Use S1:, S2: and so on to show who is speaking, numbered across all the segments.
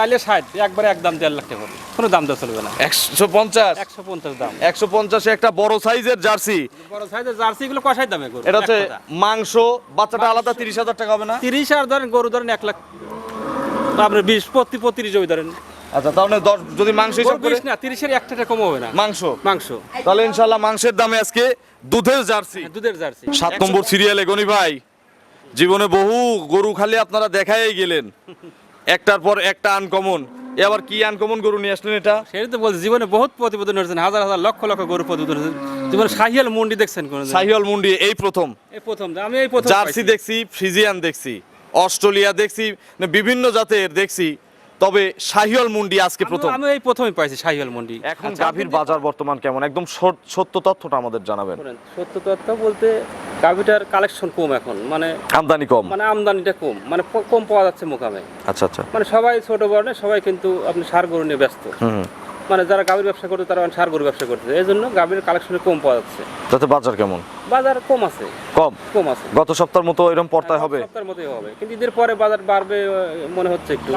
S1: চাইলে ষাট একবারে একদম দেড় লাখ টাকা কোনো দাম দেওয়া চলবে না।
S2: একশো পঞ্চাশ?
S1: একশো পঞ্চাশ দাম।
S2: একশো পঞ্চাশে একটা বড় সাইজের জার্সি।
S1: বড় সাইজের জার্সি গুলো কষাই দামে গরু
S2: এটা হচ্ছে মাংস বাচ্চাটা আলাদা তিরিশ হাজার টাকা হবে না?
S1: তিরিশ আর ধরেন গরু ধরেন এক লাখ। আপনার বিশ প্রতি পঁয়ত্রিশ ওই ধরেন।
S2: আচ্ছা তাহলে দশ যদি মাংস হিসাব
S1: গরু
S2: করে
S1: না তিরিশের একটা টাকা কম হবে না।
S2: মাংস।
S1: মাংস।
S2: তাহলে ইনশাল্লাহ মাংসের দামে আজকে দুধের জার্সি।
S1: দুধের জার্সি।
S2: সাত নম্বর সিরিয়ালে গনি ভাই জীবনে বহু গরু খালি আপনারা দেখাই গেলেন। একটার পর একটা আনকমন এ আবার কি আনকমন গরু নিয়ে আসলেন এটা?
S1: সেটা তো বলছে জীবনে বহুত প্রতিবেদন হয়েছেন হাজার হাজার লক্ষ লক্ষ গরু প্রতিবেদন হয়েছেন জীবনে মন্ডি দেখছেন কোন
S2: সাহিওয়াল মন্ডি এই প্রথম।
S1: এই প্রথম আমি এই প্রথম
S2: জার্সি দেখছি ফ্রিজিয়ান দেখছি অস্ট্রেলিয়া দেখছি বিভিন্ন জাতের দেখছি। তবে শাহিওয়াল মুন্ডি আজকে প্রথম।
S1: আমি এই প্রথমই পাইছি শাহিওয়াল মন্ডি।
S2: এখন
S1: আচ্ছা,
S2: গাভীর বাজার বর্তমান কেমন? একদম সত- সত্য তথ্যটা আমাদের জানাবেন।
S1: সত্য তথ্য বলতে গাভীটার কালেকশন কম এখন মানে
S2: আমদানি কম।
S1: মানে আমদানিটা কম মানে কম পাওয়া যাচ্ছে মোকামে।
S2: আচ্ছা আচ্ছা।
S1: মানে সবাই ছোট বড় সবাই কিন্তু আপনি সার গরু নিয়ে ব্যস্ত। মানে যারা গাভীর ব্যবসা করতে তারা সার গরু ব্যবসা করতে এই জন্য গাভীর কালেকশনে কম পাওয়া যাচ্ছে।
S2: তাতে বাজার কেমন?
S1: বাজার কম আছে।
S2: কম?
S1: কম আছে।
S2: গত সপ্তাহের মতো এরকম পর্তায় হবে?
S1: সপ্তাহের মতোই হবে। কিন্তু ঈদের পরে বাজার বাড়বে মনে হচ্ছে একটু।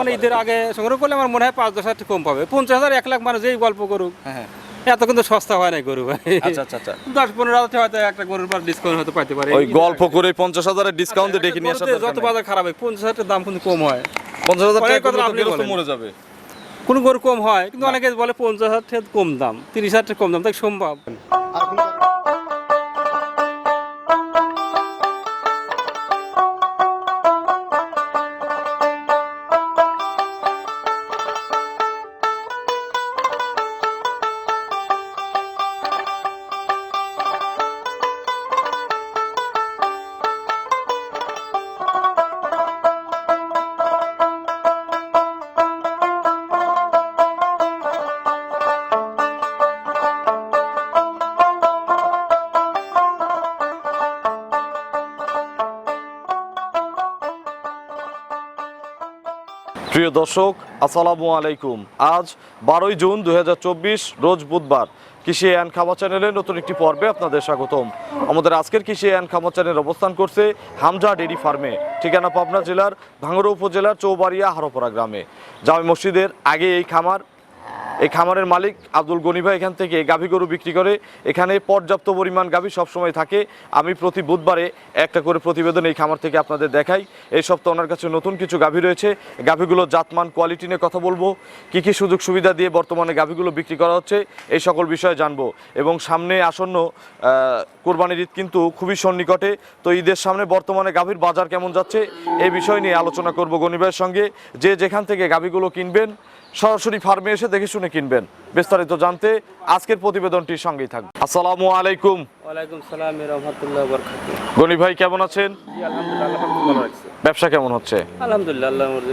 S1: মানে ঈদের আগে সংগ্রহ করলে আমার মনে হয় পাঁচ দশ হাজার কম পাবে। পঞ্চাশ হাজার এক লাখ মানুষ যেই গল্প করুক।
S2: হ্যাঁ
S1: এত কিন্তু সস্তা হয় না গরু ভাই।
S2: আচ্ছা আচ্ছা আচ্ছা।
S1: দশ পনেরো হাজার হয়তো একটা গরুর পর ডিসকাউন্ট হতে পাইতে পারে।
S2: ওই গল্প করে পঞ্চাশ হাজারের ডিসকাউন্টে ডেকে নিয়ে আসা
S1: যত বাজার খারাপ হয় পঞ্চাশ হাজার দাম কিন্তু কম হয়।
S2: পঞ্চাশ হাজার টাকা। মরে যাবে।
S1: কোন গরু কম হয় কিন্তু অনেকে বলে পঞ্চাশ হাজার কম দাম তিরিশ হাজার কম দাম তাই সম্ভব।
S2: প্রিয় দর্শক, আসসালামু আলাইকুম। আজ বারোই জুন দু হাজার চব্বিশ, রোজ বুধবার। কৃষি অ্যান্ড খামা চ্যানেলের নতুন একটি পর্বে আপনাদের স্বাগতম। আমাদের আজকের কৃষি অ্যান্ড খামা চ্যানেল অবস্থান করছে হামজা ডেরি ফার্মে, ঠিকানা পাবনা জেলার ভাঙ্গরো উপজেলার চৌবাড়িয়া হারোপাড়া গ্রামে। জামে মসজিদের আগে এই খামার এই খামারের মালিক আব্দুল গনি ভাই এখান থেকে গাভী গরু বিক্রি করে। এখানে পর্যাপ্ত পরিমাণ গাভী সবসময় থাকে। আমি প্রতি বুধবারে একটা করে প্রতিবেদন এই খামার থেকে আপনাদের দেখাই। এই সপ্তাহে ওনার কাছে নতুন কিছু গাভী রয়েছে। গাভীগুলোর জাতমান, কোয়ালিটি নিয়ে কথা বলব। কি কি সুযোগ সুবিধা দিয়ে বর্তমানে গাভীগুলো বিক্রি করা হচ্ছে, এই সকল বিষয়ে জানব। এবং সামনে আসন্ন কোরবানির ঈদ কিন্তু খুবই সন্নিকটে। তো ঈদের সামনে বর্তমানে গাভীর বাজার কেমন যাচ্ছে, এই বিষয় নিয়ে আলোচনা করব গনি ভাইয়ের সঙ্গে। যে যেখান থেকে গাভীগুলো কিনবেন সরাসরি ফার্মে এসে দেখে শুনে কিনবেন। বিস্তারিত জানতে আজকের প্রতিবেদনটির সঙ্গেই থাকবে আসসালামু আলাইকুম।
S1: ওয়ালাইকুম সালাম ওয়া বারাকাতুহু।
S2: গনি ভাই কেমন আছেন?
S1: জি আলহামদুলিল্লাহ ভালো আছি।
S2: ব্যবসা কেমন হচ্ছে?
S1: আলহামদুলিল্লাহ আল্লাহর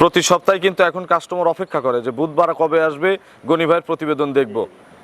S2: প্রতি সপ্তাহে কিন্তু এখন কাস্টমার অপেক্ষা করে যে বুধবার কবে আসবে গনি ভাইয়ের প্রতিবেদন দেখব।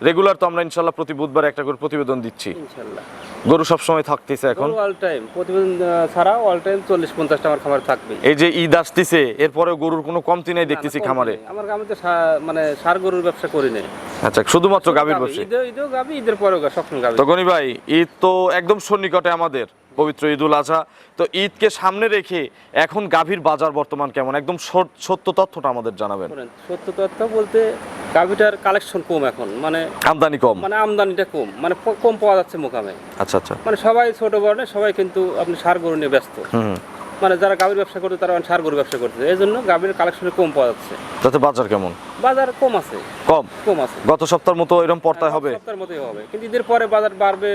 S2: রেগুলার তো আমরা ইনশাল্লাহ প্রতি বুধবার একটা করে প্রতিবেদন দিচ্ছি।
S1: ইনশাল্লাহ।
S2: গরু সবসময় থাকতেছে এখন।
S1: অল টাইম প্রতিবেদন ছাড়া অল টাইম চল্লিশ পঞ্চাশটা আমার খামার থাকবে
S2: এই যে ঈদ আসতেছে এরপরে গরুর কোনো কমতি নাই দেখতেছি খামারে।
S1: আমার গ্রামে তো মানে সার গরুর ব্যবসা করি না
S2: আচ্ছা শুধুমাত্র গাভীর ব্যবসা
S1: ঈদও গাবি ঈদের পরেও গা- সবসময় গাবি
S2: তো গনি ভাই ঈদ তো একদম সন্নিকটে আমাদের। পবিত্র ঈদুল আজহা। তো ঈদকে সামনে রেখে এখন গাভীর বাজার বর্তমান কেমন? একদম সত- সত্য তথ্যটা আমাদের জানাবেন।
S1: সত্য তথ্য বলতে গাভীটার কালেকশন কম এখন মানে
S2: আমদানি কম।
S1: মানে আমদানিটা কম মানে কম পাওয়া যাচ্ছে মোকামে।
S2: আচ্ছা আচ্ছা।
S1: মানে সবাই ছোট বড় সবাই কিন্তু আপনি সার গরু নিয়ে ব্যস্ত। মানে যারা গাভীর ব্যবসা করতে তারা সার গরু ব্যবসা করতে। এই জন্য গাভীর কালেকশনে কম পাওয়া যাচ্ছে।
S2: তাতে বাজার কেমন?
S1: বাজার কম আছে।
S2: কম?
S1: কম আছে।
S2: গত সপ্তাহের মতো এরকম পর্তায় হবে?
S1: সপ্তাহের মতোই হবে। কিন্তু ঈদের পরে বাজার বাড়বে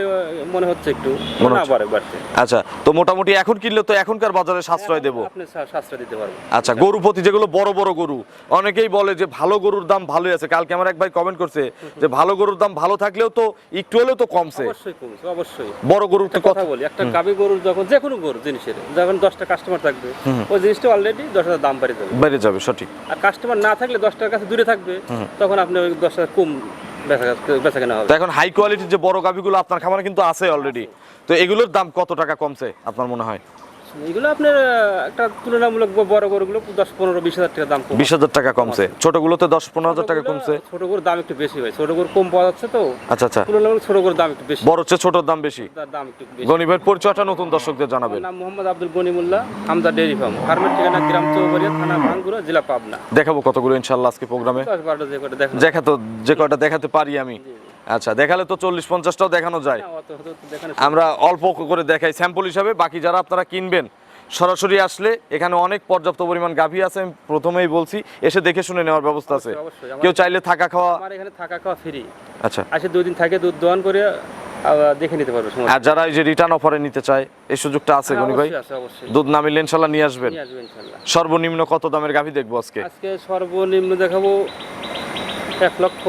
S1: মনে হচ্ছে একটু। না। বাড়ে বাড়তে
S2: আচ্ছা তো মোটামুটি এখন কিনলে তো এখনকার বাজারে সাশ্রয় দেবো।
S1: আপনি সাশ্রয় দিতে পারবেন।
S2: আচ্ছা গরু প্রতি যেগুলো বড় বড় গরু অনেকেই বলে যে ভালো গরুর দাম ভালোই আছে। কালকে আমার এক ভাই কমেন্ট করছে যে ভালো গরুর দাম ভালো থাকলেও তো একটু হলেও তো কমছে।
S1: অবশ্যই কমছে অবশ্যই।
S2: বড় গরুর
S1: কথা বলি একটা গাভী গরুর যখন যে কোনো গরু জিনিসের যখন দশটা কাস্টমার থাকবে ওই জিনিসটা অলরেডি দশ হাজার দাম বাড়িয়ে যাবে
S2: বেড়ে যাবে সঠিক।
S1: আর কাস্টমার না থাকলে দশ টাকার কাছে দূরে থাকবে তখন আপনি ওই দশ টাকা কম বেচা বেচা কেনা হবে।
S2: এখন হাই কোয়ালিটির যে বড় গাভিগুলো আপনার খামারে কিন্তু আছে অলরেডি তো এগুলোর দাম কত টাকা কমছে আপনার মনে হয়?
S1: এগুলো আপনার একটা তুলনামূলক বড় গরুগুলো দশ পনেরো বিশ হাজার টাকা দাম
S2: বিশ হাজার টাকা কমছে। ছোটগুলোতে দশ পনেরো হাজার টাকা কমছে।
S1: ছোট গরুর দাম একটু বেশি হয় ছোট গরু কম পাওয়া যাচ্ছে তো।
S2: আচ্ছা আচ্ছা।
S1: তুলনামূলক ছোট গরুর দাম একটু বেশি।
S2: বড় হচ্ছে ছোটর দাম বেশি।
S1: তার দাম একটু বেশি।
S2: গনিবের পরিচয়টা নতুন দর্শকদের জানাবেন।
S1: নাম মোহাম্মদ আব্দুল গনিমুল্লাহ হামদা ডেয়ারি ফার্ম। ফার্মের ঠিকানা গ্রাম চৌবাড়িয়া থানা ভাঙ্গুরা জেলা পাবনা।
S2: দেখাবো কতগুলো ইনশাল্লাহ আজকে প্রোগ্রামে।
S1: যে কটা
S2: দেখাতো যে কয়টা দেখাতে পারি আমি। আচ্ছা দেখালে তো চল্লিশ পঞ্চাশটাও দেখানো যায়।
S1: দেখেন
S2: আমরা অল্প করে দেখাই স্যাম্পল হিসাবে বাকি যারা আপনারা কিনবেন সরাসরি আসলে এখানে অনেক পর্যাপ্ত পরিমাণ গাভী আছে আমি প্রথমেই বলছি এসে দেখে শুনে নেওয়ার ব্যবস্থা আছে। কেউ চাইলে থাকা খাওয়া
S1: আমার এখানে থাকা খাওয়া ফ্রি
S2: আচ্ছা।
S1: আসে দুই দিন থাকে দুধ দোয়ান করে দেখে নিতে পারবে
S2: আর যারা এই যে রিটার্ন অফারে নিতে চায় এই সুযোগটা আছে গনি ভাই? দুধ না মিললে ইনশাল্লাহ নিয়ে আসবেন। সর্বনিম্ন কত দামের গাভী দেখব আজকে?
S1: আজকে সর্বনিম্ন দেখাবো এক লক্ষ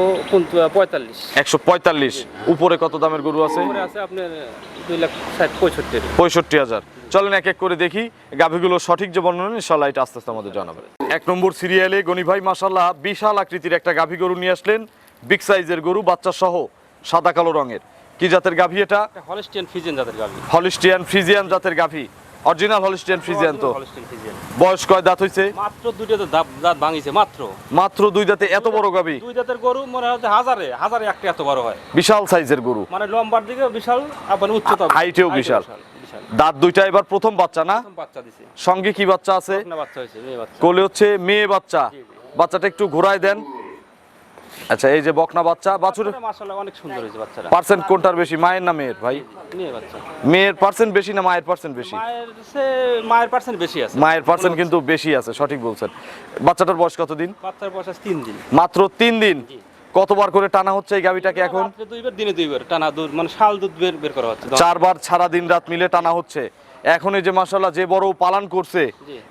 S1: পঁয়তাল্লিশ।
S2: একশো পঁয়তাল্লিশ। উপরে কত দামের গরু আছে?
S1: আছে আপনার দুই লাখ ষাট পঁয়ষট্টি।
S2: পঁয়ষট্টি হাজার। চলেন এক এক করে দেখি গাভীগুলো সঠিক যে বর্ণনা ইনশাল্লাহ এটা আস্তে আস্তে আমাদের জানাবেন। এক নম্বর সিরিয়ালে গনি ভাই মাসাল্লাহ বিশাল আকৃতির একটা গাভী গরু নিয়ে আসলেন। বিগ সাইজের গরু বাচ্চা সহ সাদা কালো রঙের। কি জাতের গাভী এটা?
S1: হলিস্টিয়ান ফিজেন জাতের গাভি।
S2: হলিস্টিয়ান ফ্রিজিয়ান জাতের গাভী। অরিজিনাল হলিস্টিয়ান ফ্রিজিয়ান তো। বয়স কয় দাঁত হইছে?
S1: মাত্র দুইটা তো দাঁত দাঁত ভাঙিছে মাত্র।
S2: মাত্র দুই দাঁতে এত বড় গাভী
S1: দুই জাতের গরু মনে হয় হাজারে হাজারে একটা এত বড় হয়।
S2: বিশাল সাইজের গরু।
S1: মানে লম্বার দিকে বিশাল আবার উচ্চতা
S2: হাইটেও বিশাল। দাঁত দুইটা এবার প্রথম বাচ্চা না? সঙ্গে কি বাচ্চা আছে? কোলে হচ্ছে মেয়ে বাচ্চা। বাচ্চাটা একটু ঘোরায় দেন। আচ্ছা এই যে বকনা বাচ্চা বাছুরের
S1: মাশাআল্লাহ অনেক সুন্দর হয়েছে বাচ্চারা
S2: পার্সেন্ট কোনটার বেশি মায়ের না মেয়ের ভাই?
S1: মেয়ে বাচ্চা।
S2: মেয়ের পার্সেন্ট বেশি না মায়ের পার্সেন্ট বেশি?
S1: মায়ের সে মায়ের পার্সেন্ট বেশি আছে।
S2: মায়ের পার্সেন্ট কিন্তু বেশি আছে সঠিক বলছেন। বাচ্চাটার বয়স কতদিন?
S1: বাচ্চার বয়স আছে তিন দিন।
S2: মাত্র তিন দিন। কতবার করে টানা হচ্ছে এই গাভিটাকে এখন?
S1: দুইবার দিনে দুইবার টানা দুধ মানে শাল দুধ বের বের করা হচ্ছে।
S2: চারবার সারা দিন রাত মিলে টানা হচ্ছে। এখন এই যে মাসাল্লাহ যে বড় পালন করছে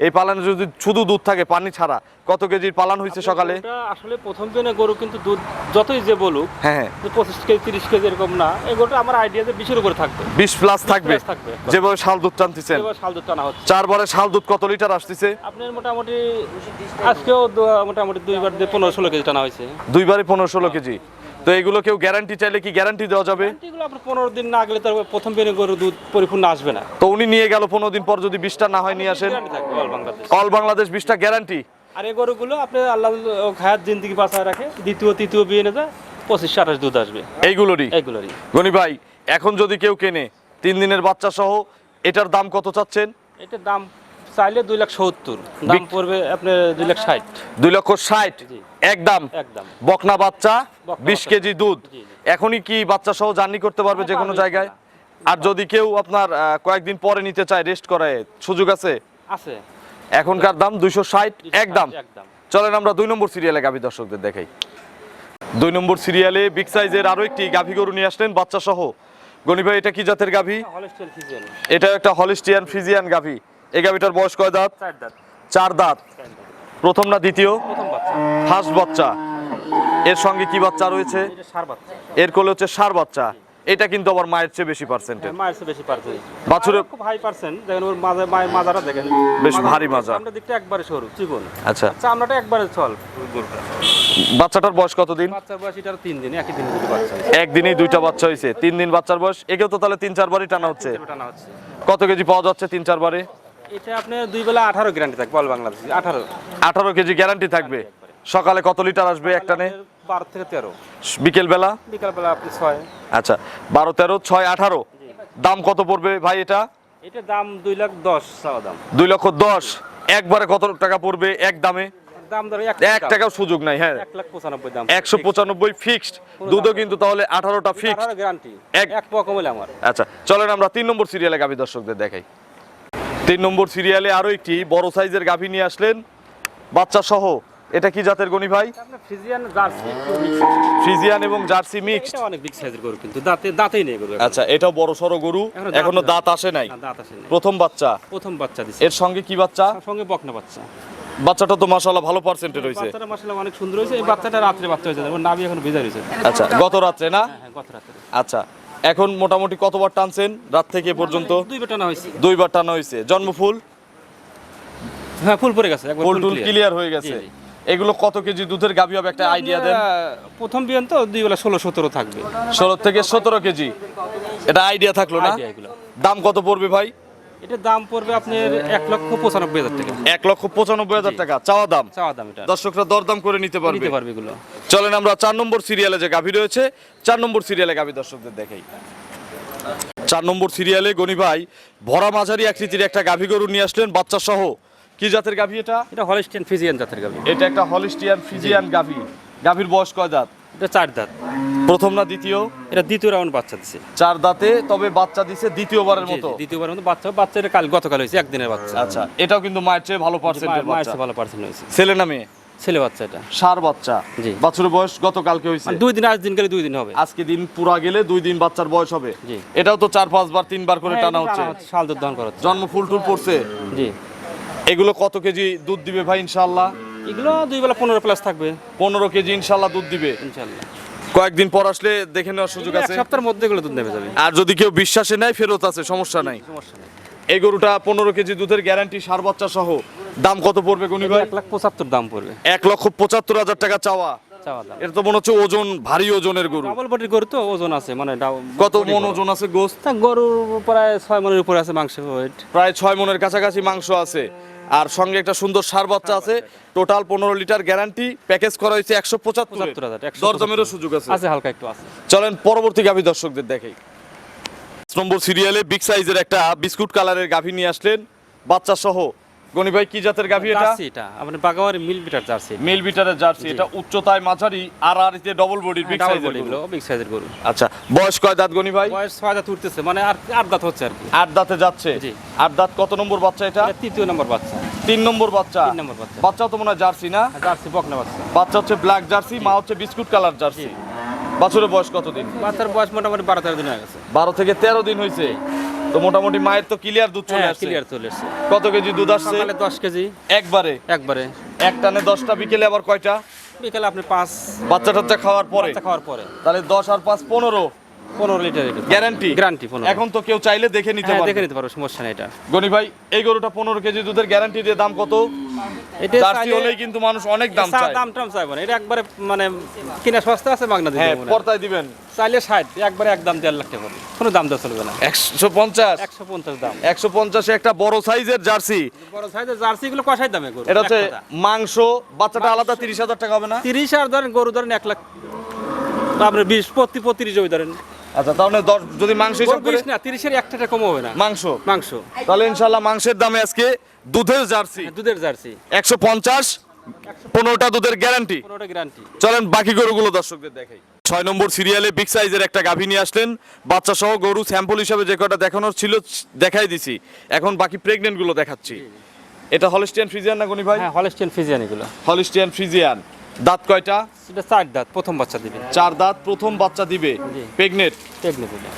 S2: এই পালনে যদি শুধু দুধ থাকে পানি ছাড়া কত কেজির পালন হয়েছে সকালে?
S1: আসলে প্রথম দিনে গরু কিন্তু দুধ যতই যে বলুক
S2: হ্যাঁ হ্যাঁ।
S1: পঁচিশ কেজি তিরিশ কেজি এরকম না এই গরুটা আমার আইডিয়া যে বিশের উপরে থাকবে।
S2: বিশ প্লাস থাকবে। যেভাবে শাল দুধ টানতেছেন?
S1: শাল দুধ টানা হচ্ছে।
S2: চারবারে শাল দুধ কত লিটার আসতেছে?
S1: আপনার মোটামুটি আজকেও মোটামুটি দুইবার দিয়ে পনেরো ষোলো কেজি টানা হয়েছে।
S2: দুইবারে পনেরো ষোলো কেজি। তো এগুলো কেউ গ্যারান্টি চাইলে কি গ্যারান্টি দেওয়া যাবে?
S1: এগুলো আপনার পনেরো দিন না গেলে তার প্রথম দিনে গরু দুধ পরিপূর্ণ আসবে না।
S2: তো উনি নিয়ে গেল পনেরো দিন পর যদি বিশটা না হয় নিয়ে আসেন। অল বাংলাদেশ বিশটা গ্যারান্টি
S1: আর এই গরুগুলো আপনি আল্লাহ খায়াত জিন্দিগি বাঁচায় রাখে। দ্বিতীয় তৃতীয় বিয়ে যায় পঁচিশ আঠাশ দুধ আসবে।
S2: এইগুলোরই?
S1: এইগুলোরই।
S2: গনি ভাই এখন যদি কেউ কেনে তিন দিনের বাচ্চা সহ এটার দাম কত চাচ্ছেন?
S1: এটার দাম চাইলে দুই লাখ সত্তর। দাম পড়বে আপনার দুই লাখ ষাট।
S2: দুই লক্ষ ষাট? একদম?
S1: একদম।
S2: বকনা বাচ্চা বিশ কেজি দুধ। এখনই কি বাচ্চা সহ জার্নি করতে পারবে যে কোনো জায়গায়? আর যদি কেউ আপনার কয়েকদিন পরে নিতে চায় রেস্ট করায় সুযোগ আছে?
S1: আছে।
S2: এখনকার দাম দুইশো ষাট একদম। চলেন আমরা দুই নম্বর সিরিয়ালে গাভী দর্শকদের দেখাই। দুই নম্বর সিরিয়ালে বিগ সাইজের আরও একটি গাভী গরু নিয়ে আসলেন বাচ্চা সহ গনি ভাই এটা কি জাতের গাভী? এটা একটা হলিস্টিয়ান ফ্রিজিয়ান গাভী। এই গাভীটার বয়স কয় দাঁত?
S1: চার দাঁত।
S2: প্রথম না দ্বিতীয়? ফার্স্ট বাচ্চা। এর সঙ্গে কি বাচ্চা রয়েছে? এর কোলে হচ্ছে সার বাচ্চা। এটা কিন্তু আবার মায়ের চেয়ে বেশি পার্সেন্টের
S1: মায়ের চেয়ে বেশি পার্সেন্ট
S2: বাছুরের-
S1: খুব হাই পার্সেন্ট দেখেন ওর মাজা মায়ের মাজাটা দেখেন।
S2: বেশ ভারী মাজা।
S1: আমরা দিকটা একবারে সরু চিকন।
S2: আচ্ছা।
S1: আচ্ছা আমরাটা একবারে চল।
S2: বাচ্চাটার বয়স কত দিন
S1: বাচ্চার বয়স এটার তিন দিন একই দিনে দুটো বাচ্চা
S2: একদিনেই দুইটা বাচ্চা হয়েছে। তিন দিন বাচ্চার বয়স। একেও তো তাহলে তিন চারবারই টানা হচ্ছে।
S1: টানা হচ্ছে।
S2: কত কেজি পাওয়া যাচ্ছে তিন চারবারে?
S1: এটা আপনার দুই বেলা আঠারো গ্যারান্টি থাকবে অল বাংলাদেশ আঠারো।
S2: আঠারো কেজি গ্যারান্টি থাকবে। সকালে কত লিটার আসবে একটানে
S1: বারো থেকে তেরো।
S2: বিকেল বেলা
S1: বিকালবেলা আপনি ছয়।
S2: আচ্ছা বারো তেরো ছয় আঠারো। দাম কত পড়বে ভাই এটা?
S1: এটা দাম দুই লাখ দশ চাওয়া দাম।
S2: দুই লক্ষ দশ। একবারে কত টাকা পড়বে এক দামে?
S1: দাম ধরো এক
S2: টাকাও সুযোগ নাই হ্যাঁ।
S1: এক লাখ পঁচানব্বই দাম।
S2: একশো পঁচানব্বই ফিক্সড দুধও কিন্তু তাহলে আঠারোটা ফিক্সড
S1: গ্যারান্টি
S2: এক-
S1: এক আমার।
S2: আচ্ছা চলেন আমরা তিন নম্বর সিরিয়ালে গাভী দর্শকদের দেখাই। তিন নম্বর সিরিয়ালে আরও একটি বড় সাইজের গাভী নিয়ে আসলেন। বাচ্চা সহ এটা কি জাতের গনি ভাই? ফ্রিজিয়ান এবং জার্সি মিক্সড
S1: অনেক বিগ সাইজের গরু কিন্তু দাঁতে দাঁতেই নেই গরু
S2: আচ্ছা এটাও বড় সড়ো গরু
S1: এখনও দাঁত
S2: আসে নাই।
S1: দাঁত আসে নাই।
S2: প্রথম বাচ্চা।
S1: প্রথম বাচ্চা দিছে।
S2: এর সঙ্গে কি বাচ্চা?
S1: সঙ্গে বকনা বাচ্চা।
S2: বাচ্চাটা তো মাশাআল্লাহ ভালো পার্সেন্টে রয়েছে
S1: বাচ্চাটা মাসাল্লাহ অনেক সুন্দর হয়েছে এই বাচ্চাটা রাত্রে বাচ্চা হয়েছে ওর নাভি এখন ভেজা রয়েছে।
S2: আচ্ছা গত রাত্রে না?
S1: হ্যাঁ হ্যাঁ গত রাত্রে।
S2: আচ্ছা এখন মোটামুটি কতবার টানছেন রাত থেকে পর্যন্ত?
S1: দুই বেটানা হয়েছে।
S2: দুইবার টানা হয়েছে। জন্মফুল
S1: হ্যাঁ ফুল পড়ে গেছে একবার
S2: ফুল টুল ক্লিয়ার হয়ে গেছে। এগুলো কত কেজি দুধের গাভী হবে একটা আইডিয়া দেন?
S1: প্রথম বিয়ান তো দুই বেলা ষোলো সতেরো থাকবে।
S2: ষোলো থেকে সতেরো কেজি। এটা আইডিয়া থাকল না? দাম কত পড়বে ভাই?
S1: এটার দাম পড়বে আপনার এক লক্ষ পঁচানব্বই হাজার টাকা।
S2: এক লক্ষ পঁচানব্বই হাজার টাকা চাওয়া দাম।
S1: চাওয়া দাম এটা।
S2: দর্শকরা দরদাম করে নিতে পারবে।
S1: নিতে পারবে এগুলো।
S2: চলেন আমরা চার নম্বর সিরিয়ালে যে গাভী রয়েছে চার নম্বর সিরিয়ালে গাভী দর্শকদের দেখাই। চার নম্বর সিরিয়ালে গনি ভাই ভরা মাঝারি আকৃতির একটা গাভী গরু নিয়ে আসলেন বাচ্চা সহ কি জাতের গাভী এটা?
S1: এটা হলিস্টিয়ান ফিজিয়ান জাতের গাভী।
S2: এটা একটা হলিস্টিয়ান ফিজিয়ান গাভী। গাভীর বয়স কয় দাঁত?
S1: এটা চার দাঁত।
S2: প্রথম না দ্বিতীয়?
S1: এটা দ্বিতীয় রাউন্ড বাচ্চা দিচ্ছে
S2: চার দাঁতে তবে বাচ্চা দিছে দ্বিতীয়বারের মতো।
S1: দ্বিতীয়বারের মতো বাচ্চা। বাচ্চা এটা কাল গতকাল হয়েছে একদিনের বাচ্চা।
S2: আচ্ছা এটাও কিন্তু মায়ের চেয়ে ভালো পার্সেন্টের
S1: মায়ের- মায়ের চেয়ে ভালো পার্সেন্ট হয়েছে।
S2: ছেলে না মেয়ে?
S1: ছেলে বাচ্চা এটা।
S2: সার বাচ্চা।
S1: জি।
S2: বাছুরের বয়স গতকালকে হয়েছে।
S1: দুই দিন আজ দিন গেলে দুই দিন হবে।
S2: আজকে দিন পুরা গেলে দুই দিন বাচ্চার বয়স হবে।
S1: জি।
S2: এটাও তো চার পাঁচবার তিনবার করে
S1: হ্যাঁ,
S2: টানা হচ্ছে।
S1: শাল দুধ দহন করা
S2: জন্ম ফুল টুল পড়ছে।
S1: জি।
S2: এগুলো কত কেজি দুধ দিবে ভাই ইনশাল্লাহ
S1: এগুলো দুই বেলা পনেরো প্লাস থাকবে।
S2: পনেরো কেজি ইনশাল্লাহ দুধ দিবে।
S1: ইনশাল্লাহ
S2: কয়েকদিন পর আসলে দেখে নেওয়ার সুযোগ আছে।
S1: সপ্তাহের মধ্যে এগুলো দুধ নেমে যাবে।
S2: আর যদি কেউ বিশ্বাসে নেয় ফেরত আছে সমস্যা নাই।
S1: সমস্যা নেই।
S2: এই গরুটা পনেরো কেজি দুধের গ্যারান্টি সার বাচ্চা সহ। দাম কত পড়বে গুনি ভাই?
S1: এক লাখ পঁচাত্তর দাম পড়বে।
S2: এক লক্ষ পঁচাত্তর হাজার টাকা চাওয়া।
S1: চাওয়া
S2: এটা তো মনে হচ্ছে ওজন ভারী ওজনের গরু।
S1: ডাবল বডির গরু তো ওজন আছে মানে
S2: কত মন ওজন আছে গোস্ত?
S1: তা গরুর প্রায় ছয় মনের উপরে আছে মাংস ওয়েট
S2: প্রায় ছয় মনের কাছাকাছি মাংস আছে। আর সঙ্গে একটা সুন্দর সার বাচ্চা আছে। টোটাল পনেরো লিটার গ্যারান্টি প্যাকেজ করা হয়েছে একশো পঁচাত্তর।
S1: 75,000, 175,000
S2: দরদামেরও সুযোগ আছে।
S1: আছে হালকা একটু আছে।
S2: চলেন পরবর্তী গাভী দর্শকদের দেখাই। পাঁচ নম্বর সিরিয়ালে বিগ সাইজের একটা বিস্কুট কালারের গাভী নিয়ে আসলেন। বাচ্চা সহ গনি ভাই কি জাতের গাভী এটা?
S1: জার্সি এটা। আমাদের বাগাওয়ারি মিল বিটার জার্সি
S2: মেল বিটারের জার্সি এটা উচ্চতায় মাঝারি আর আর এতে ডবল বডির বিগ সাইজের
S1: এগুলো বিগ সাইজের গরু।
S2: আচ্ছা বয়স কয় দাঁত গনি ভাই?
S1: বয়স ছয় দাঁত উঠতেছে মানে আর আট দাঁত হচ্ছে আর কি।
S2: আট দাঁতে যাচ্ছে?
S1: জি।
S2: আট দাঁত কত নম্বর বাচ্চা
S1: এটা? তৃতীয় নম্বর বাচ্চা।
S2: তিন নম্বর বাচ্চা?
S1: তিন নম্বর বাচ্চা।
S2: বাচ্চাও তো মনে হয় জার্সি না?
S1: আর জার্সি বকনা বাচ্চা।
S2: বাচ্চা হচ্ছে ব্ল্যাক জার্সি মা হচ্ছে বিস্কুট কালার জার্সি। বাছুরের বয়স কতদিন?
S1: বাচ্চার বয়স মোটামুটি বারো তেরো দিন হয়ে গেছে।
S2: বারো থেকে তেরো দিন হয়েছে তো মোটামুটি মায়ের তো ক্লিয়ার দুধ চলে
S1: হ্যাঁ
S2: আসছে।
S1: ক্লিয়ার চলে আসছে।
S2: কত কেজি দুধ আসছে?
S1: সকালে দশ কেজি।
S2: একবারে?
S1: একবারে।
S2: এক টানে দশটা বিকেলে আবার কয়টা?
S1: বিকেলে আপনি পাঁচ
S2: বাচ্চা টাচ্চা খাওয়ার পরে?
S1: খাওয়ার পরে।
S2: তাহলে দশ আর পাঁচ পনেরো।
S1: পনেরো লিটার এটা।
S2: গ্যারান্টি
S1: গ্যারান্টি
S2: এখন তো কেউ চাইলে দেখে নিতে
S1: হ্যাঁ
S2: পারবে।
S1: দেখে নিতে পারো সমস্যা নেই এটা।
S2: গনি ভাই এই গরুটা পনেরো কেজি দুধের গ্যারান্টি দিয়ে দাম কত?
S1: এটা
S2: জার্সি হলেই কিন্তু মানুষ অনেক দাম চায়।
S1: দাম টাম চাইব না। এটা একবারে মানে কিনা সস্তা আছে মাগনা দিতে
S2: হ্যাঁ পর্দায় দিবেন।
S1: চাইলে ষাট একবারে একদম দেড় লাখ টাকা। কোনো দাম দেওয়া চলবে না।
S2: একশো পঞ্চাশ?
S1: একশো পঞ্চাশ দাম।
S2: একশো পঞ্চাশে একটা বড় সাইজের জার্সি
S1: বড় সাইজের জার্সি গুলো কষাই দামে গরু?
S2: এটা হচ্ছে মাংস বাচ্চাটা আলাদা তিরিশ হাজার টাকা হবে না?
S1: তিরিশ আর ধরেন গরু ধরেন এক লাখ। আপনার বিশ প্রতি পঁয়ত্রিশ ওই ধরেন
S2: আচ্ছা তাহলে দশ যদি মাংস হিসাব
S1: গরু না তিরিশের একটা টাকা কম হবে না।
S2: মাংস?
S1: মাংস।
S2: তাহলে ইনশাল্লাহ মাংসের দামে আজকে দুধের জার্সি।
S1: দুধের জার্সি।
S2: একশো পঞ্চাশ পনেরোটা দুধের গ্যারান্টি
S1: গ্যারান্টি
S2: চলেন বাকি গরুগুলো দর্শকদের দেখাই। ছয় নম্বর সিরিয়ালে বিগ সাইজের একটা গাভী নিয়ে আসলেন। বাচ্চা সহ গরু স্যাম্পল হিসাবে যে কটা দেখানোর ছিল দেখাই দিছি। এখন বাকি প্রেগনেন্টগুলো দেখাচ্ছি। এটা হলিস্টিয়ান ফ্রিজিয়ান না গনি ভাই?
S1: হ্যাঁ হলেস্টিয়ান ফিজিয়ান এগুলো।
S2: হলিস্টিয়ান ফ্রিজিয়ান দাঁত কয়টা?
S1: চার দাঁত প্রথম বাচ্চা দিবে।
S2: চার দাঁত প্রথম বাচ্চা দিবে।
S1: টেকনিক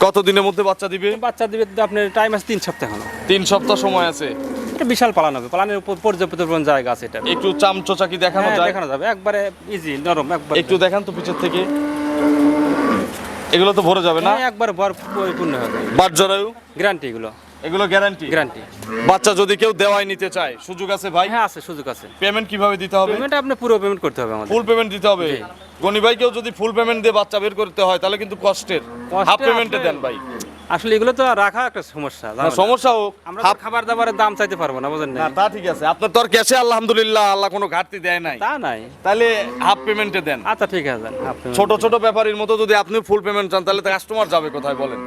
S2: কত দিনের মধ্যে বাচ্চা দিবে?
S1: বাচ্চা দিবে আপনার টাইম আছে তিন সপ্তাহ এখনও
S2: তিন সপ্তাহ সময় আছে।
S1: এটা বিশাল পালান হবে। পালানের উপর পর্যাপ্ত জায়গা আছে এটা
S2: একটু চামচোচা কি দেখানো
S1: হ্যাঁ,
S2: যায়?
S1: দেখানো যাবে। একবারে ইজি নরম একবার।
S2: একটু দেখান তো পিছের থেকে। এগুলো তো ভরে যাবে না?
S1: হ্যাঁ, একবার ভর পরিপূর্ণ হবে।
S2: বাট জরায়ু
S1: গ্যারান্টি এগুলো।
S2: এগুলো গ্যারান্টি
S1: গ্যারান্টি
S2: বাচ্চা যদি কেউ দেওয়াই নিতে চায় সুযোগ আছে ভাই?
S1: হ্যাঁ আছে সুযোগ আছে।
S2: পেমেন্ট কীভাবে দিতে হবে?
S1: পেমেন্ট আপনি পুরো পেমেন্ট করতে হবে আমাদের।
S2: ফুল পেমেন্ট দিতে হবে। গনি ভাইকেও যদি ফুল পেমেন্ট দিয়ে বাচ্চা বের করতে হয় তাহলে কিন্তু কষ্টের। হাফ পেমেন্টে দেন ভাই।
S1: আসলে এগুলো তো রাখা একটা সমস্যা
S2: না, সমস্যা হোক।
S1: আমরা খাবার দাবারের দাম চাইতে পারব না বুঝেন
S2: না তা ঠিক আছে। আপনার তো আর ক্যাশে আলহামদুলিল্লাহ আল্লাহ কোনো ঘাটতি দেয় নাই।
S1: তা নাই।
S2: তাহলে হাফ পেমেন্টে দেন।
S1: আচ্ছা ঠিক আছে
S2: ছোট ছোট ব্যাপারীর মতো যদি আপনি ফুল পেমেন্ট চান তাহলে কাস্টমার যাবে কোথায় বলেন?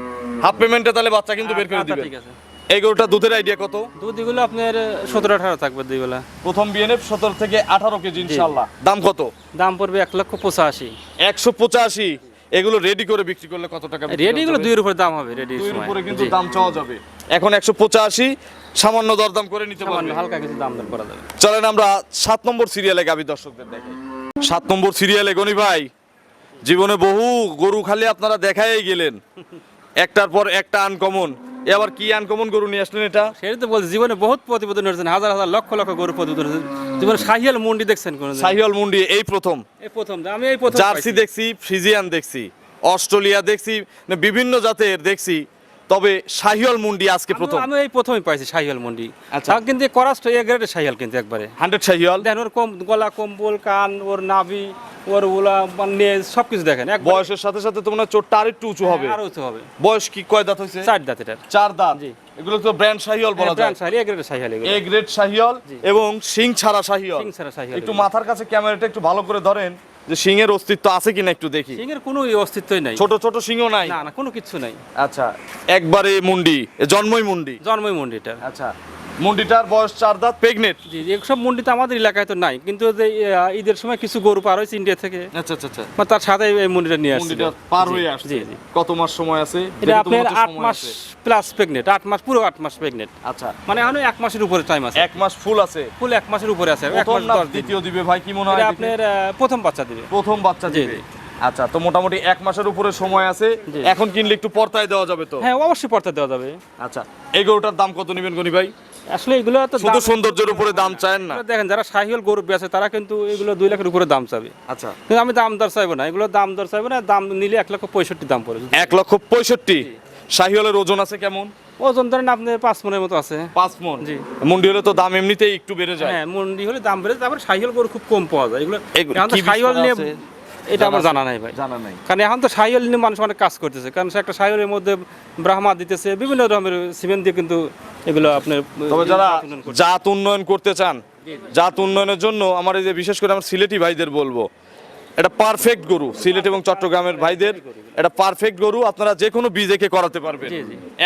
S2: হাফ পেমেন্টে তাহলে বাচ্চা কিন্তু বের করে
S1: আচ্ছা,
S2: দিবেন।
S1: ঠিক আছে।
S2: এই গরুটা দুধের আইডিয়া কত?
S1: দুধ এগুলো আপনার সতেরো আঠারো থাকবে দুই
S2: প্রথম বিএনএফ সতেরো থেকে আঠারো কেজি ইনশাল্লাহ দাম কত?
S1: দাম পড়বে এক লক্ষ পঁচাশি।
S2: একশো পঁচাশি। এগুলো রেডি করে বিক্রি করলে কত টাকা
S1: রেডি গুলো? দুইয়ের উপর দাম হবে রেডি
S2: দুইয়ের উপরে কিন্তু দাম চাওয়া যাবে। এখন একশো পঁচাশি সামান্য দরদাম করে নিতে
S1: সামান্য
S2: পারবে।
S1: হালকা কিছু দাম দর করা যাবে।
S2: চলেন আমরা সাত নম্বর সিরিয়ালে গাবি দর্শকদের দেখাই সাত নম্বর সিরিয়ালে গনি ভাই জীবনে বহু গরু খালি আপনারা দেখাই গেলেন। একটার পর একটা আনকমন এবার আবার কি আনকমন গরু নিয়ে আসলেন এটা?
S1: সেটা তো বলছে জীবনে বহুত প্রতিবেদন হয়েছেন হাজার হাজার লক্ষ লক্ষ গরু প্রতিবেদন হয়েছে জীবনে শাহিয়াল মন্ডি দেখছেন কোন
S2: সাহিয়াল মুন্ডি এই প্রথম।
S1: এই প্রথম আমি এই প্রথম
S2: জার্সি দেখছি ফ্রিজিয়ান দেখছি অস্ট্রেলিয়া দেখছি বিভিন্ন জাতের দেখছি। তবে শাহিওয়াল মুন্ডি আজকে প্রথম।
S1: আমি এই প্রথমই পাইছি শাহিয়াল মন্ডি।
S2: আচ্ছা।
S1: কিন্তু করাষ্ট এ গ্রেডের শাহিয়াল কিন্তু একবারে।
S2: হান্ড্রেড শাহিওয়াল।
S1: দেখেন ওর কম গলা কম্বল কান ওর নাভি ওর ওলা মানে সব কিছু দেখেন। এক
S2: বয়সের সাথে সাথে তো হয় চোটটা আরেকটু উঁচু হবে।
S1: আরও উঁচু হবে।
S2: বয়স কি কয় দাঁত হয়েছে?
S1: চার দাঁত এটার।
S2: চার দাঁত।
S1: জি।
S2: এগুলো তো ব্র্যান্ড শাহিওয়াল বলা যায়।
S1: ব্রান্ড শাড়ি এগুলো শাড়ি এগুলো।
S2: এ গ্রেড শাহিওয়াল এবং সিং ছাড়া শাহিওয়াল।
S1: সিং ছাড়া শাহিওয়াল
S2: একটু মাথার কাছে ক্যামেরাটা একটু ভালো করে ধরেন। যে সিং এর অস্তিত্ব আছে কিনা একটু দেখি।
S1: সিংহের কোনো অস্তিত্বই নাই।
S2: ছোট ছোট সিংহ নাই?
S1: না না কোনো কিছু নাই।
S2: আচ্ছা একবারে মুন্ডি জন্মই মুন্ডি।
S1: জন্মই মন্ডিটা।
S2: আচ্ছা মুন্ডিটার বয়স চার দাঁত প্রেগনেট
S1: জি জি, সব মন্ডি তো আমাদের এলাকায় তো নাই। কিন্তু যে ঈদের সময় কিছু গরু পার হয়েছে ইন্ডিয়া থেকে।
S2: আচ্ছা আচ্ছা আচ্ছা।
S1: তার সাথে এই মন্ডিটা নিয়ে আসছে।
S2: মুন্ডিটা পার হয়ে আসছে।
S1: জি। জি
S2: কত মাস সময় আছে?
S1: এটা আপনার আট মাস প্লাস প্রেগনেন্ট আট মাস পুরো আট মাস প্রেগনেন্ট
S2: আচ্ছা।
S1: মানে এখন এক মাসের উপরে টাইম আছে।
S2: এক মাস ফুল আছে।
S1: ফুল এক মাসের উপরে আছে এক মাস
S2: না
S1: দশ দিন।
S2: দ্বিতীয় দিবে ভাই কি মনে হয়
S1: এটা আপনার প্রথম বাচ্চা দিবে।
S2: প্রথম বাচ্চা দিবে।
S1: জি।
S2: আচ্ছা তো মোটামুটি এক মাসের উপরে সময় আছে। এখন কিনলে একটু পর্তায় দেওয়া যাবে তো?
S1: হ্যাঁ অবশ্যই পর্তায় দেওয়া যাবে।
S2: আচ্ছা এই গরুটার দাম কত নেবেন গনি ভাই?
S1: আসলে এগুলো তো
S2: শুধু সৌন্দর্যের উপরে দাম চায় না।
S1: দেখেন যারা সাহিওল গরু বেচে তারা কিন্তু এগুলো দুই লাখের উপরে দাম চাবে।
S2: আচ্ছা।
S1: কিন্তু আমি দাম দর চাইব না এগুলো দাম দর চাইব না দাম নিলে এক লক্ষ পঁয়ষট্টি দাম পড়ে।
S2: এক লক্ষ পঁয়ষট্টি। শাহিওয়ালের ওজন আছে কেমন?
S1: ওজন ধরেন আপনি পাঁচ মনের মতো আছে।
S2: পাঁচ মন?
S1: জি।
S2: মুন্ডি হলে তো দাম এমনিতেই একটু বেড়ে যায়।
S1: হ্যাঁ মন্ডি হলে দাম বেড়ে যায় তারপরে সাহিওল গরু খুব কম পাওয়া যায়। এগুলো
S2: করা
S1: নিয়ে? এটা আমার জানা নাই ভাই।
S2: জানা নাই।
S1: কারণ এখন তো সাইল নিয়ে মানুষ অনেক কাজ করতেছে। কারণ সে একটা সাইলের মধ্যে ব্রাহ্মা দিতেছে বিভিন্ন রকমের সিমেন্ট দিয়ে কিন্তু এগুলো আপনার
S2: তবে যারা জাত উন্নয়ন করতে চান জাত উন্নয়নের জন্য আমার এই যে বিশেষ করে আমার সিলেটি ভাইদের বলব এটা পারফেক্ট গরু সিলেট এবং চট্টগ্রামের ভাইদের এটা পারফেক্ট গরু আপনারা যে কোনো বীজ একে করাতে পারবেন।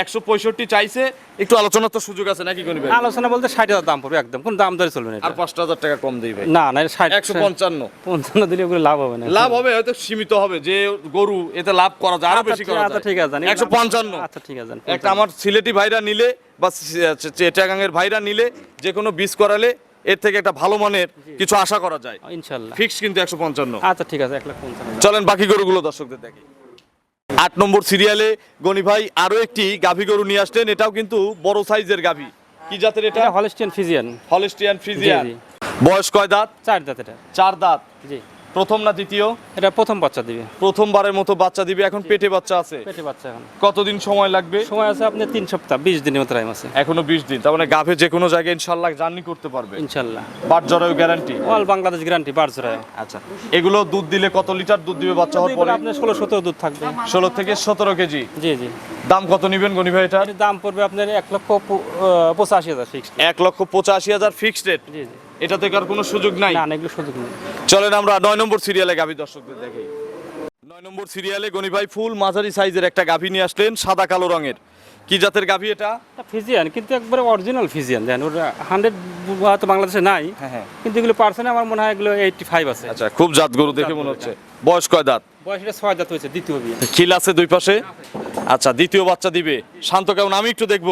S2: একশো পঁয়ষট্টি চাইছে একটু আলোচনার তো সুযোগ আছে নাকি
S1: আলোচনা বলতে ষাট হাজার দাম পড়বে একদম কোন দাম ধরে চলবে না
S2: আর। পাঁচটা হাজার টাকা কম দিই ভাই
S1: না না ষাট
S2: একশো পঞ্চান্ন
S1: পঞ্চান্ন দিলে ওগুলো লাভ হবে না
S2: লাভ হবে হয়তো সীমিত হবে যে গরু এতে লাভ করা যায় আরও
S1: আচ্ছা,
S2: বেশি করা
S1: আচ্ছা, ঠিক আছে
S2: একশো পঞ্চান্ন
S1: আচ্ছা ঠিক আছে
S2: একটা আমার সিলেটি ভাইরা নিলে বা চেটাগাঙের ভাইরা নিলে যে কোনো বীজ করালে এর থেকে একটা ভালো মানের কিছু আশা করা যায়।
S1: ইনশাল্লাহ।
S2: ফিক্স কিন্তু একশো পঞ্চান্ন।
S1: আচ্ছা ঠিক আছে এক লাখ পঞ্চান্ন।
S2: চলেন বাকি গরুগুলো দর্শকদের দেখি। আট নম্বর সিরিয়ালে গনি ভাই আরও একটি গাভী গরু নিয়ে আসলেন। এটাও কিন্তু বড় সাইজের গাভী। কি জাতের এটা?
S1: Holstein Friesian.
S2: হলিস্টিয়ান ফ্রিজিয়ান
S1: জি।
S2: বয়স কয় দাঁত?
S1: চার দাঁত এটা।
S2: চার দাঁত।
S1: জি।
S2: প্রথম না দ্বিতীয়?
S1: এটা প্রথম বাচ্চা দিবে।
S2: প্রথমবারের মতো বাচ্চা দিবে এখন পেটে বাচ্চা আছে?
S1: পেটে বাচ্চা এখন।
S2: কতদিন সময় লাগবে?
S1: সময় আছে আপনার তিন সপ্তাহ বিশ দিনের মতো টাইম আছে।
S2: এখনও বিশ দিন তার মানে গাভে যে কোনো জায়গায় ইনশাল্লাহ জার্নি করতে পারবে।
S1: ইনশাল্লাহ।
S2: বাট জরায়ু গ্যারান্টি
S1: অল বাংলাদেশ গ্যারান্টি বার জোড়ায়
S2: আচ্ছা এগুলো দুধ দিলে কত লিটার দুধ দিবে বাচ্চা হওয়ার পরে?
S1: আপনার ষোলো সতেরো দুধ থাকবে।
S2: ষোলো থেকে সতেরো কেজি?
S1: জি জি।
S2: দাম কত নিবেন গনি ভাই
S1: এর দাম পড়বে আপনার এক লক্ষ পঁচাশি হাজার ফিক্সড
S2: এক লক্ষ পঁচাশি হাজার ফিক্সড রেট
S1: জি জি।
S2: এটা থেকে আর কোনো সুযোগ নাই।
S1: না এগুলো সুযোগ নেই।
S2: চলেন আমরা নয় নম্বর সিরিয়ালে গাভী দর্শকদের দেখি। নয় নম্বর সিরিয়ালে গনি ভাই ফুল মাঝারি সাইজের একটা গাভী নিয়ে আসলেন সাদা কালো রঙের। কি জাতের গাভী এটা?
S1: ফিজিয়ান কিন্তু একবারে অরিজিনাল ফিজিয়ান দেন ওটা হান্ড্রেড হয়তো বাংলাদেশে নাই।
S2: হ্যাঁ হ্যাঁ।
S1: কিন্তু এগুলো পার্সেন্ট আমার মনে হয় এগুলো এইটটি ফাইভ আছে।
S2: আচ্ছা খুব জাত গরু দেখে মনে হচ্ছে। বয়স কয় দাঁত?
S1: বয়স এটা ছয় জাত হয়েছে দ্বিতীয় বিয়ে।
S2: খিল আছে দুই পাশে? আচ্ছা দ্বিতীয় বাচ্চা দিবে। শান্ত কেমন? আমি একটু দেখব।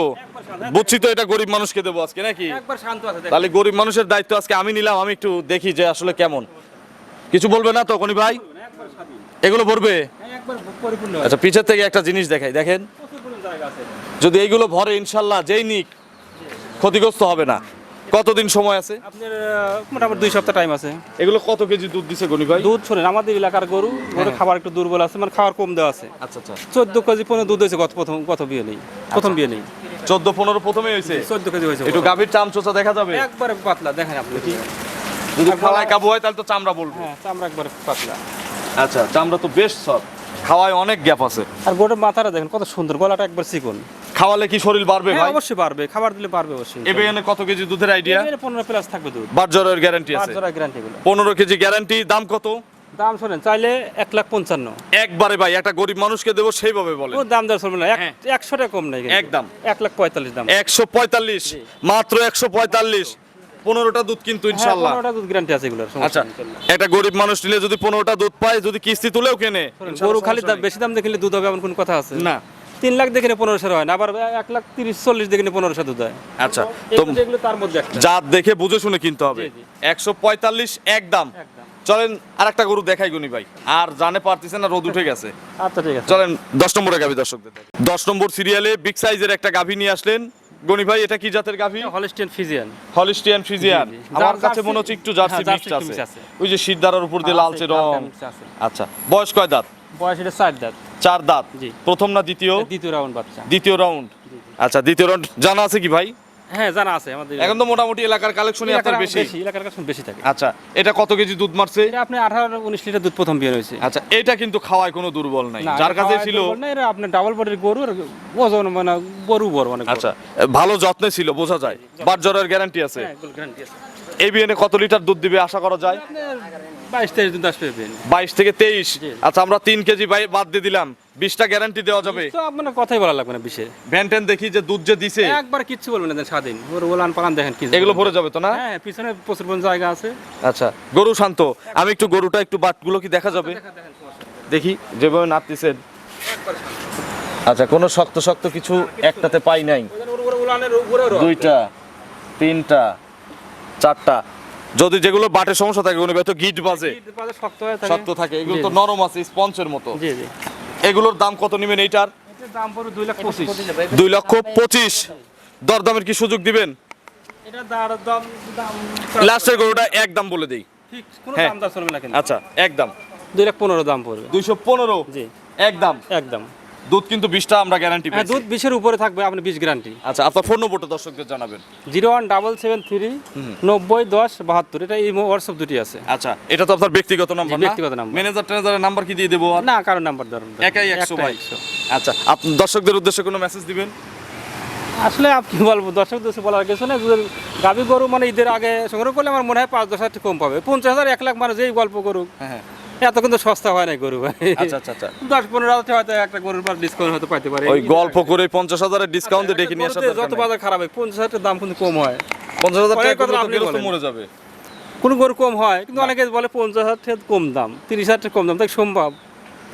S2: বুঝছি তো এটা গরিব মানুষকে দেবো আজকে নাকি। তাহলে গরিব মানুষের দায়িত্ব আজকে আমি নিলাম আমি একটু দেখি যে আসলে কেমন। কিছু বলবে না তো কনি ভাই? এগুলো ভরবে?
S1: হ্যাঁ।
S2: আচ্ছা পিছের থেকে একটা জিনিস দেখাই দেখেন। যদি এইগুলো ভরে ইনশাল্লাহ যেই নিক ক্ষতিগ্রস্ত হবে না। কতদিন সময় আছে?
S1: আপনার মোটামুটি দুই সপ্তাহ টাইম আছে।
S2: এগুলো কত কেজি দুধ দিছে গনি ভাই?
S1: দুধ শোনেন আমাদের এলাকার গরু গরু খাবার একটু দুর্বল আছে মানে খাবার কম দেওয়া আছে।
S2: আচ্ছা আচ্ছা।
S1: চোদ্দ কেজি পনেরো দুধ হয়েছে গত প্রথম কত বিয়ে নেই। প্রথম বিয়ে নেই।
S2: চোদ্দ পনেরো প্রথমে হয়েছে।
S1: চোদ্দ কেজি হয়েছে।
S2: একটু গাভীর চাম চোচা দেখা যাবে?
S1: একবারে পাতলা দেখেন আপনি। কি
S2: যদি খাওয়ায় কাবু হয় তাহলে তো চামড়া বলব।
S1: হ্যাঁ চামড়া একবারে পাতলা।
S2: আচ্ছা চামড়া তো বেশ সব খাওয়ায় অনেক গ্যাপ আছে।
S1: আর গরুর মাথাটা দেখেন কত সুন্দর গলাটা একবার চিকন।
S2: খাওয়ালে কি শরীর বাড়বে
S1: হ্যাঁ
S2: ভাই?
S1: অবশ্যই পারবে খাবার দিলে পারবে অবশ্যই।
S2: এবে এনে কত কেজি দুধের আইডিয়া
S1: এবারে পনেরো প্লাস থাকবে দুধ।
S2: বার জ্বরের গ্যারান্টি আছে।
S1: জোড়া গ্যারান্টি গুলো
S2: পনেরো কেজি গ্যারান্টি দাম কত?
S1: দাম শোনেন চাইলে এক লাখ পঞ্চান্ন।
S2: একবারে ভাই একটা গরিব মানুষকে দেবো সেইভাবে বলে
S1: দাম দর চলবে না
S2: হ্যাঁ।
S1: একশো টাকা কম নেই
S2: একদম।
S1: এক লাখ পঁয়তাল্লিশ দাম।
S2: একশো পঁয়তাল্লিশ মাত্র একশো পঁয়তাল্লিশ। পনেরোটা দুধ কিন্তু
S1: হ্যাঁ,
S2: ইনশাল্লাহ
S1: দুধ গ্যারান্টি আছে সমস্যা
S2: আচ্ছা একটা গরিব মানুষ নিলে যদি পনেরোটা দুধ পায় যদি কিস্তি তুলেও কেনে
S1: গরু খালি দাম- বেশি দাম দেখলে দুধ হবে এমন কোনো কথা আছে?
S2: না।
S1: তিন লাখ দেখে পনেরোশো হয় না আবার এক লাখ তিরিশ চল্লিশ দেখে পনেরোশো দুধ হয়।
S2: আচ্ছা তো
S1: এগুলো- এগুলো তার মধ্যে
S2: জাত দেখে বুঝে শুনে কিনতে হবে। একশো পঁয়তাল্লিশ একদম
S1: একদম।
S2: চলেন আর একটা গরু দেখাই গুনি ভাই। আর জানে পারতেছে না রোদ উঠে গেছে।
S1: আচ্ছা ঠিক আছে।
S2: চলেন দশ নম্বরে গাভী দর্শকদের দশ নম্বর সিরিয়ালে বিগ সাইজের একটা গাভী নিয়ে আসলেন। গনি ভাই এটা কি জাতের গাভী?
S1: Holstein Friesian.
S2: হলিস্টিয়ান
S1: জি।
S2: আমার কাছে মনে হচ্ছে একটু জার্সি
S1: হ্যাঁ, জার্সি
S2: আছে। ওই যে শিরদারার উপর দিয়ে লালচে রং।
S1: হালকা mix আছে।
S2: আচ্ছা বয়স কয় দাঁত?
S1: বয়স এটা চার দাঁত।
S2: চার দাঁত। প্রথম না দ্বিতীয়?
S1: দ্বিতীয় রাউন্ড বাচ্চা।
S2: দ্বিতীয় রাউন্ড আচ্ছা দ্বিতীয় রাউন্ড জানা আছে কি ভাই?
S1: হ্যাঁ জানা আছে আমাদের
S2: এখন তো মোটামুটি এলাকার কালেকশনই আপনার বেশি।
S1: এলাকার কাছে বেশি থাকে।
S2: আচ্ছা এটা কত কেজি দুধ মারছে?
S1: এটা আপনি আঠারো উনিশ লিটার দুধ প্রথম বিয়ে হয়েছে
S2: আচ্ছা এটা কিন্তু খাওয়ায় কোনো দুর্বল নাই। যার কাছে ছিল
S1: না, এটা আপনার ডাবল বডির গরু আর ওজন মানে গরু বড় বড়।
S2: আচ্ছা ভালো যত্নে ছিল বোঝা যায়। বাট জ্বরের গ্যারান্টি আছে।
S1: হ্যাঁ, guarantee আছে।
S2: এই বিয়েনে কত লিটার দুধ দিবে আশা করা যায়?
S1: বাইশ তেইশ দিন আসবে
S2: বাইশ থেকে তেইশ। আচ্ছা আমরা তিন কেজি বাদ দিয়ে দিলাম। বিশটা গ্যারান্টি দেওয়া যাবে।
S1: আপনার কথাই বলা লাগবে না বিশেষ
S2: ভ্যান দেখি যে দুধ যে দিছে।
S1: একবার কিচ্ছু বলবেন না স্বাধীন। ওর ওলান পালান দেখেন কি
S2: এগুলো ভরে যাবে তো না?
S1: হ্যাঁ পিছনে প্রচুর জায়গা আছে।
S2: আচ্ছা গরু শান্ত। আমি একটু গরুটা একটু বাটগুলো কি দেখা যাবে? দেখি যেভাবে নাপতেছেন আচ্ছা কোনো শক্ত শক্ত কিছু একটাতে পাই নাই। দুইটা তিনটা চারটা। যদি যেগুলো বাটের সমস্যা থাকে ওগুলো হয়তো গিট বাজে।
S1: শক্ত থাকে।
S2: শক্ত থাকে। এগুলো তো নরম আছে স্পঞ্জের মতো।
S1: জি জি।
S2: এগুলোর দাম কত নেবেন এইটার?
S1: দাম পড়বে দুই লাখ পঁচিশ।
S2: দুই লক্ষ পঁচিশ। দরদামের কি সুযোগ দিবেন? লাস্টের গরুটা এক দাম বলে দিই।
S1: ঠিক কোনো
S2: হ্যাঁ। আচ্ছা একদম
S1: দুই লাখ পনেরো দাম পড়বে।
S2: দুইশো পনেরো?
S1: জি।
S2: একদম
S1: একদম
S2: দুধ কিন্তু বিশটা আমরা গ্যারান্টি
S1: হ্যাঁ
S2: পেয়েছি।
S1: দুধ বিশের উপরে থাকবে আপনি বিশ গ্যারান্টি
S2: আচ্ছা আপনার ফোন নম্বরটা দর্শকদের জানাবেন।
S1: Zero one double seven three নব্বই দশ বাহাত্তর এটা এই হোয়াটসঅ্যাপ দুটি আছে।
S2: আচ্ছা এটা তো আপনার ব্যক্তিগত নাম্বার
S1: ব্যক্তিগত নাম্বার।
S2: ম্যানেজার ট্যানেজারের নাম্বার কি দিয়ে দেবো
S1: না কারও নাম্বার ধরুন।
S2: একাই একশো ভাই আচ্ছা আপনি দর্শকদের উদ্দেশ্যে কোনো মেসেজ দিবেন?
S1: আসলে আপনি বলব দর্শক দোষে বলার কিছু না গাবি গরু মানে ঈদের আগে সংগ্রহ করলে আমার মনে হয় পাঁচ দশ হাজার কম পাবে। পঞ্চাশ হাজার এক লাখ মানুষ এই গল্প করুক।
S2: হ্যাঁ হ্যাঁ।
S1: এত কিন্তু সস্তা হয় না গরু ভাই।
S2: আচ্ছা আচ্ছা আচ্ছা।
S1: দশ পনেরো হাজার হয়তো একটা গরুর পর ডিসকাউন্ট হয়তো পাইতে পারে।
S2: ওই গল্প করে পঞ্চাশ হাজারের ডিসকাউন্টে ডেকে নিয়ে আসা
S1: যত বাজার খারাপ হয় পঞ্চাশ হাজার দাম কিন্তু কম হয়।
S2: পঞ্চাশ হাজার টাকা মরে যাবে।
S1: কোনো গরু কম হয় কিন্তু অনেকে বলে পঞ্চাশ হাজার কম দাম তিরিশ হাজার কম দাম তাই সম্ভব।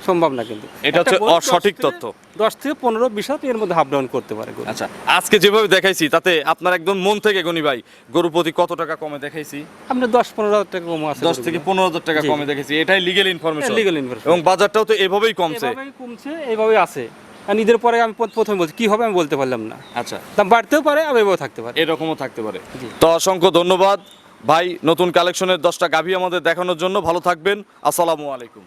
S1: সম্ভব না কিন্তু।
S2: এটা হচ্ছে অসঠিক তথ্য।
S1: দশ থেকে পনেরো বিশ এর মধ্যে হাফ ডাউন করতে পারে
S2: আচ্ছা আজকে যেভাবে দেখাইছি তাতে আপনার একদম মন থেকে গনি ভাই গরু প্রতি কত টাকা কমে দেখাইছি?
S1: আপনি দশ পনেরো হাজার টাকা কম আছে
S2: দশ থেকে পনেরো হাজার টাকা কমে দেখেছি এটাই লিগেল ইনফরমেশন
S1: লিগাল ইনফরমেশন
S2: এবং বাজারটাও তো এভাবেই কমছে।
S1: এভাবেই কমছে এইভাবেই আছে। আর ঈদের পরে আমি প্রথমে বলছি কি হবে আমি বলতে পারলাম না।
S2: আচ্ছা।
S1: দাম বাড়তেও পারে আবার এভাবেও থাকতে পারে।
S2: এরকমও থাকতে পারে। তো অসংখ্য ধন্যবাদ। ভাই নতুন কালেকশনের দশটা গাভী আমাদের দেখানোর জন্য ভালো থাকবেন। আসসালামু আলাইকুম।